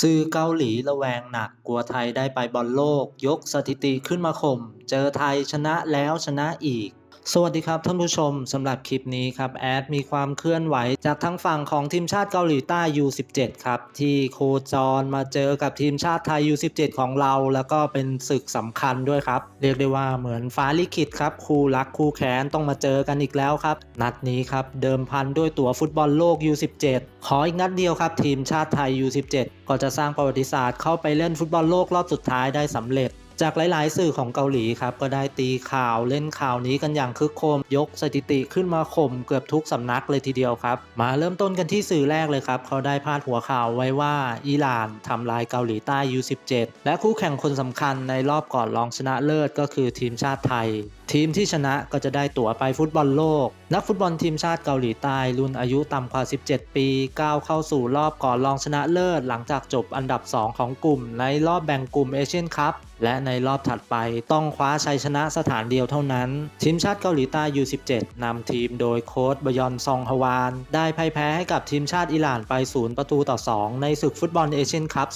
สื่อเกาหลีระแวงหนักกลัวไทยได้ไปบอลโลก ยกสถิติขึ้นมาข่มเจอไทยชนะแล้วชนะอีก สวัสดีครับท่านผู้ชมสำหรับคลิปนี้ครับแอดมีความเคลื่อนไหวจากทั้งฝั่งของทีมชาติเกาหลีใต้ U17 ครับ ที่โคจรมาเจอกับทีมชาติไทย U17 ของเรา แล้วก็เป็นศึกสำคัญด้วยครับ เรียกได้ว่าเหมือนฟ้าลิขิตครับคู่รักคู่แค้นต้องมาเจอกันอีกแล้วครับ นัดนี้ครับเดิมพันด้วยตั๋วฟุตบอลโลก U17 ขออีกนัดเดียวครับ ทีมชาติไทย U17 ก็จะสร้างประวัติศาสตร์เข้าไปเล่นฟุตบอลโลกรอบสุดท้ายได้สำเร็จ จากหลาย ๆ สื่อของเกาหลีครับก็ได้ตีข่าวเล่นข่าวนี้กันอย่างคึกโครมยกสถิติขึ้นมาข่มเกือบทุกสำนักเลยทีเดียวครับ มาเริ่มต้นกันที่สื่อแรกเลยครับเขาได้พาดหัวข่าวไว้ว่าอิหร่านทำลายเกาหลีใต้ U17 และคู่แข่งคนสำคัญในรอบก่อนรองชนะเลิศก็คือทีมชาติไทย ทีมที่ชนะก็จะได้ตั๋วไปฟุตบอลโลก นักฟุตบอลทีมชาติเกาหลีใต้รุ่นอายุต่ำกว่า 17 ปีก้าวเข้าสู่รอบก่อนรองชนะเลิศ หลังจากจบอันดับ 2 ของกลุ่มในรอบแบ่งกลุ่มเอเชียนคัพและในรอบถัดไปต้องคว้าชัยชนะสถานเดียวเท่านั้น ทีมชาติเกาหลีใต้ U17 นำทีมโดยโค้ชบยอนซองฮวาน ได้พ่ายแพ้ให้กับทีมชาติอิหร่านไป 0 ประตูต่อ 2 ในศึกฟุตบอลเอเชียนคัพ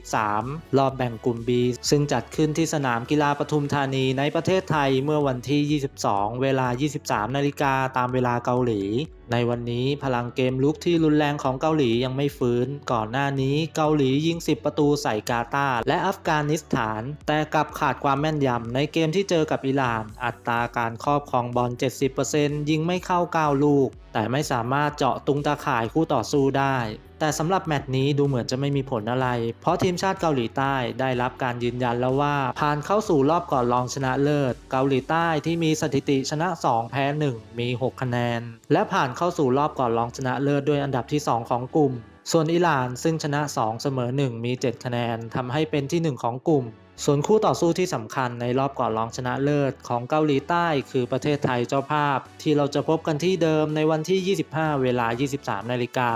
2023 รอบแบ่งกลุ่ม B ซึ่งจัดขึ้นที่สนามกีฬาปทุมธานีในประเทศไทยเมื่อวันที่ 22 เวลา 23 นาฬิกาตามเวลาเกาหลีในวันนี้พลังเกมลุกที่รุนแรงของเกาหลียังไม่ฟื้น ก่อนหน้านี้เกาหลียิง 10 ประตูใส่กาตาร์และอัฟกานิสถานแต่กลับขาดความแม่นยำในเกมที่เจอกับอิหร่าน อัตราการครอบครองบอล 70%ยิงไม่เข้า 9 ลูก แต่ไม่สามารถเจาะตุงตาข่ายคู่ต่อสู้ได้ แต่สำหรับแมตช์นี้ดูเหมือนจะไม่มีผลอะไร เพราะทีมชาติเกาหลีใต้ได้รับการยืนยันแล้วว่า ผ่านเข้าสู่รอบก่อนรองชนะเลิศ เกาหลีใต้ที่มีสถิติชนะ 2 แพ้ 1 มี 6 คะแนน และผ่านเข้าสู่รอบก่อนรองชนะเลิศด้วยอันดับที่ 2 ของกลุ่ม ส่วนอิหร่านซึ่งชนะ 2 เสมอ 1 มี 7 คะแนนทำให้เป็นที่ 1 ของกลุ่ม ส่วนคู่ต่อสู้ที่สำคัญในรอบก่อนรองชนะเลิศของเกาหลีใต้ คือประเทศไทยเจ้าภาพ ที่เราจะพบกันที่เดิมในวันที่ 25 เวลา 23 นาฬิกา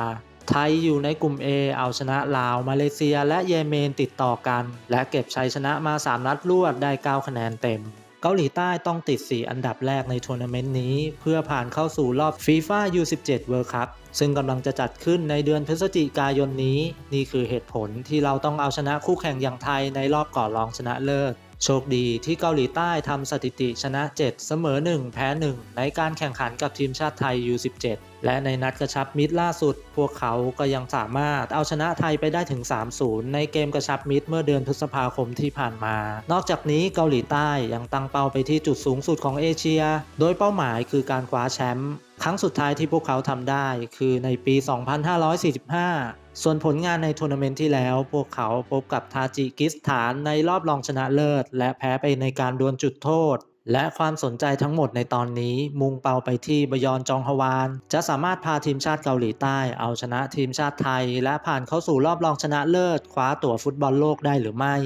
ไทยอยู่ในกลุ่ม A เอาชนะลาว มาเลเซีย และเยเมนติดต่อกัน และเก็บชัยชนะมา 3 นัดรวดได้ 9 คะแนนเต็ม เกาหลีใต้ต้องติด 4 อันดับแรกในทัวร์นาเมนต์นี้ เพื่อผ่านเข้าสู่รอบ FIFA U17 World Cup ซึ่งกำลังจะจัดขึ้นในเดือนพฤศจิกายนนี้ นี่คือเหตุผลที่เราต้องเอาชนะคู่แข่งอย่างไทยในรอบก่อนรองชนะเลิศ โชคดีที่เกาหลีใต้ทำสถิติชนะ 7 เสมอ 1 แพ้ 1 ในการแข่งขันกับทีมชาติไทย U17 และในนัดกระชับมิตรล่าสุด พวกเขาก็ยังสามารถเอาชนะไทยไปได้ถึง 3-0 ในเกมกระชับมิตรเมื่อเดือนพฤษภาคมที่ผ่านมา นอกจากนี้เกาหลีใต้ยังตั้งเป้าไปที่จุดสูงสุดของเอเชีย โดยเป้าหมายคือการคว้าแชมป์ครั้งสุดท้ายที่พวกเขาทำได้ คือในปี 2545 ส่วนผลงานในทัวร์นาเมนต์ที่แล้ว พวกเขาพบกับทาจิกิสถานในรอบรองชนะเลิศ และแพ้ไปในการดวลจุดโทษ และความสนใจทั้งหมดในตอนนี้ มุ่งเป้าไปที่บยอนจองฮวาน จะสามารถพาทีมชาติเกาหลีใต้ เอาชนะทีมชาติไทย และผ่านเข้าสู่รอบรองชนะเลิศ คว้าตั๋วฟุตบอลโลกได้หรือไม่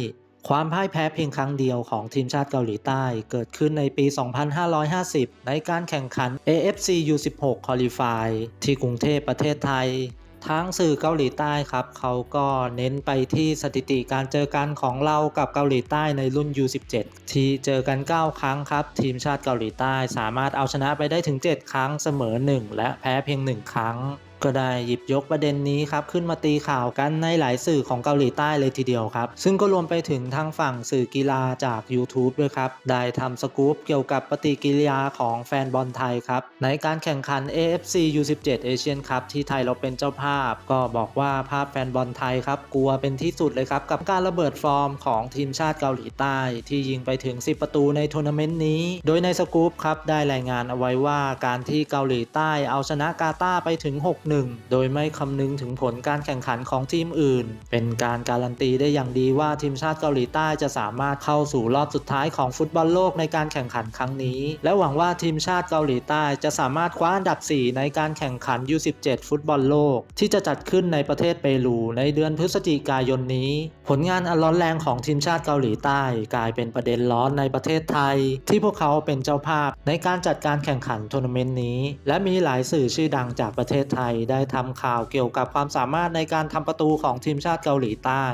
ความพ่ายแพ้เพียงครั้งเดียวของทีมชาติเกาหลีใต้ เกิดขึ้นในปี 2550 ในการแข่งขัน AFC U16 Qualify ที่กรุงเทพประเทศไทย ทั้งสื่อเกาหลีใต้ครับเขาก็เน้นไปที่สถิติการเจอกันของเรากับเกาหลีใต้ในรุ่น U17 ที่เจอกัน 9 ครั้งครับ ทีมชาติเกาหลีใต้สามารถเอาชนะไปได้ถึง 7 ครั้งเสมอ 1 และแพ้เพียง 1 ครั้ง ก็ได้หยิบยกประเด็นนี้ครับขึ้นมาตีข่าวกันในหลายสื่อของเกาหลีใต้เลยทีเดียวครับ ซึ่งก็รวมไปถึงทางฝั่งสื่อกีฬาจาก YouTube ด้วยครับ ได้ทำสกู๊ปเกี่ยวกับปฏิกิริยาของแฟนบอลไทยครับ ในการแข่งขัน AFC U17 Asian Cup ที่ไทยเราเป็นเจ้าภาพ ก็บอกว่าภาพแฟนบอลไทยครับ กลัวเป็นที่สุดเลยครับ กับการระเบิดฟอร์มของทีมชาติเกาหลีใต้ ที่ยิงไปถึง 10 ประตูในทัวร์นาเมนต์นี้ โดยในสกู๊ปครับได้รายงานเอาไว้ว่าการที่เกาหลีใต้เอาชนะกาตาร์ไปถึง1โดยไม่คำนึงถึงผลการแข่งขันของทีมอื่น เป็นการการันตีได้อย่างดีว่าทีมชาติเกาหลีใต้จะสามารถเข้าสู่รอบสุดท้ายของฟุตบอลโลกในการแข่งขันครั้งนี้ และหวังว่าทีมชาติเกาหลีใต้จะสามารถคว้าอันดับ 4 ในการแข่งขัน U17 ฟุตบอลโลก ที่จะจัดขึ้นในประเทศเปรูในเดือนพฤศจิกายนนี้ ผลงานอันร้อนแรงของทีมชาติเกาหลีใต้ กลายเป็นประเด็นร้อนในประเทศไทย ที่พวกเขาเป็นเจ้าภาพในการจัดการแข่งขันทัวร์นาเมนต์นี้ และมีหลายสื่อชื่อดังจากประเทศไทยได้ทำข่าวเกี่ยวกับความสามารถในการทำประตูของทีมชาติเกาหลีใต้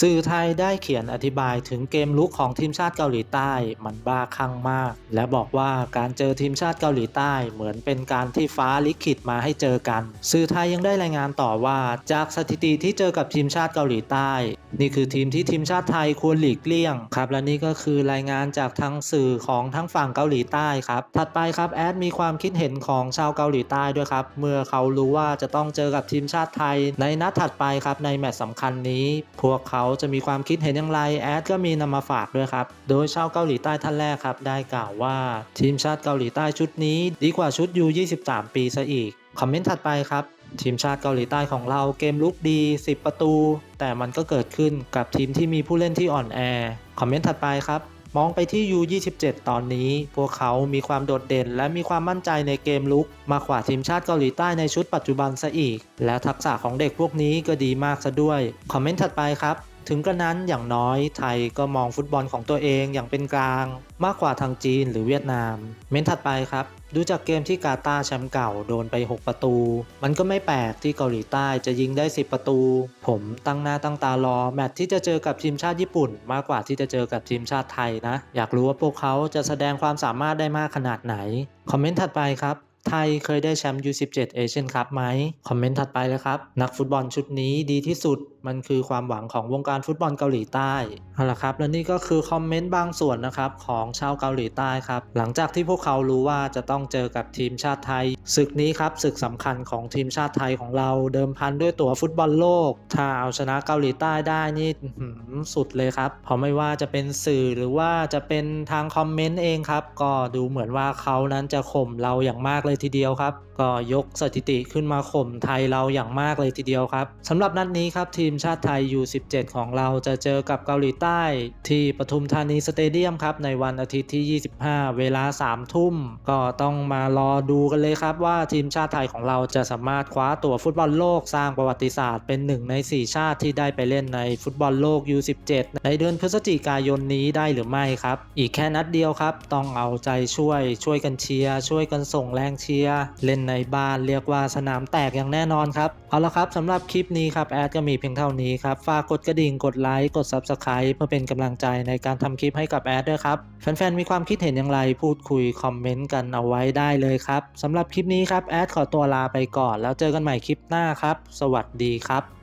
สื่อไทยได้เขียนอธิบายถึงเกมลุกของทีมชาติเกาหลีใต้มันบ้าคลั่งมาก และบอกว่าการเจอทีมชาติเกาหลีใต้เหมือนเป็นการที่ฟ้าลิขิตมาให้เจอกัน สื่อไทยยังได้รายงานต่อว่า จากสถิติที่เจอกับทีมชาติเกาหลีใต้ นี่คือทีมที่ทีมชาติไทยควรหลีกเลี่ยงครับ และนี่ก็คือรายงานจากทั้งสื่อของทั้งฝั่งเกาหลีใต้ครับ ถัดไปครับแอดมีความคิดเห็นของชาวเกาหลีใต้ด้วยครับ เมื่อเขารู้ว่าจะต้องเจอกับทีมชาติไทย ในนัดถัดไปครับในแมตช์สำคัญนี้ พวกเขาจะมีความคิดเห็นอย่างไรแอดก็มีนำมาฝากด้วยครับ โดยชาวเกาหลีใต้ท่านแรกครับ ได้กล่าวว่า ทีมชาติเกาหลีใต้ชุดนี้ ดีกว่าชุดยู23 ปีซะอีกคอมเมนต์ถัดไปครับ ทีมชาติเกาหลีใต้ของเราเกมลุกดี 10 ประตู แต่มันก็เกิดขึ้นกับทีมที่มีผู้เล่นที่อ่อนแอ คอมเมนต์ถัดไปครับ มองไปที่ U27 ตอนนี้ พวกเขามีความโดดเด่น และมีความมั่นใจในเกมลุก มากกว่าทีมชาติเกาหลีใต้ในชุดปัจจุบันซะอีก และทักษะของเด็กพวกนี้ก็ดีมากซะด้วย คอมเมนต์ถัดไปครับถึงกระนั้นอย่างน้อยไทยก็มองฟุตบอลของตัวเองอย่างเป็นกลาง มากกว่าทางจีนหรือเวียดนาม เมนต์ถัดไปครับ ดูจากเกมที่กาตาร์แชมป์เก่าโดนไป 6 ประตู มันก็ไม่แปลกที่เกาหลีใต้จะยิงได้ 10 ประตู ผมตั้งหน้าตั้งตารอ แมตช์ที่จะเจอกับทีมชาติญี่ปุ่น มากกว่าที่จะเจอกับทีมชาติไทยนะ อยากรู้ว่าพวกเขาจะแสดงความสามารถได้มากขนาดไหน คอมเมนต์ถัดไปครับ ไทยเคยได้แชมป์ U17 เอเชียนคัพไหม คอมเมนต์ถัดไปเลยครับ นักฟุตบอลชุดนี้ดีที่สุด มันคือความหวังของวงการฟุตบอลเกาหลีใต้เอาละครับ และนี่ก็คือคอมเมนต์บางส่วนนะครับของชาวเกาหลีใต้ครับ หลังจากที่พวกเขารู้ว่าจะต้องเจอกับทีมชาติไทย ศึกนี้ครับศึกสำคัญของทีมชาติไทยของเราเดิมพันด้วยตั๋วฟุตบอลโลก ถ้าเอาชนะเกาหลีใต้ได้นี่สุดเลยครับเพราะไม่ว่าจะเป็นสื่อหรือว่าจะเป็นทางคอมเมนต์เองครับ ก็ดูเหมือนว่าเขานั้นจะข่มเราอย่างมากเลยทีเดียวครับ ก็ยกสถิติขึ้นมาข่มไทยเราอย่างมากเลยทีเดียวครับสำหรับนัดนี้ครับทีมชาติไทย U17 ของเราจะเจอกับเกาหลีใต้ ที่ปทุมธานีสเตเดียมครับในวันอาทิตย์ที่ 25 เวลา 3 ทุ่ม ก็ต้องมารอดูกันเลยครับว่าทีมชาติไทยของเราจะสามารถคว้าตั๋วฟุตบอลโลกสร้างประวัติศาสตร์เป็นหนึ่งใน 4 ชาติที่ได้ไปเล่นในฟุตบอลโลก U17 ในเดือนพฤศจิกายนนี้ได้หรือไม่ครับ อีกแค่นัดเดียวครับ ต้องเอาใจช่วยช่วยกันเชียร์ช่วยกันส่งแรงเชียร์เล่นในบ้านเรียกว่าสนามแตกอย่างแน่นอนครับ เอาละครับสำหรับคลิปนี้ครับแอดก็มีเพียงเท่านี้ครับ ฝากกดกระดิ่งกดไลค์กด Subscribe เพื่อเป็นกำลังใจในการทำคลิปให้กับแอดด้วยครับ แฟนๆ มีความคิดเห็นอย่างไรพูดคุย คอมเมนต์กันเอาไว้ได้เลยครับสำหรับคลิปนี้ครับแอดขอตัวลาไปก่อน แล้วเจอกันใหม่คลิปหน้าครับ สวัสดีครับ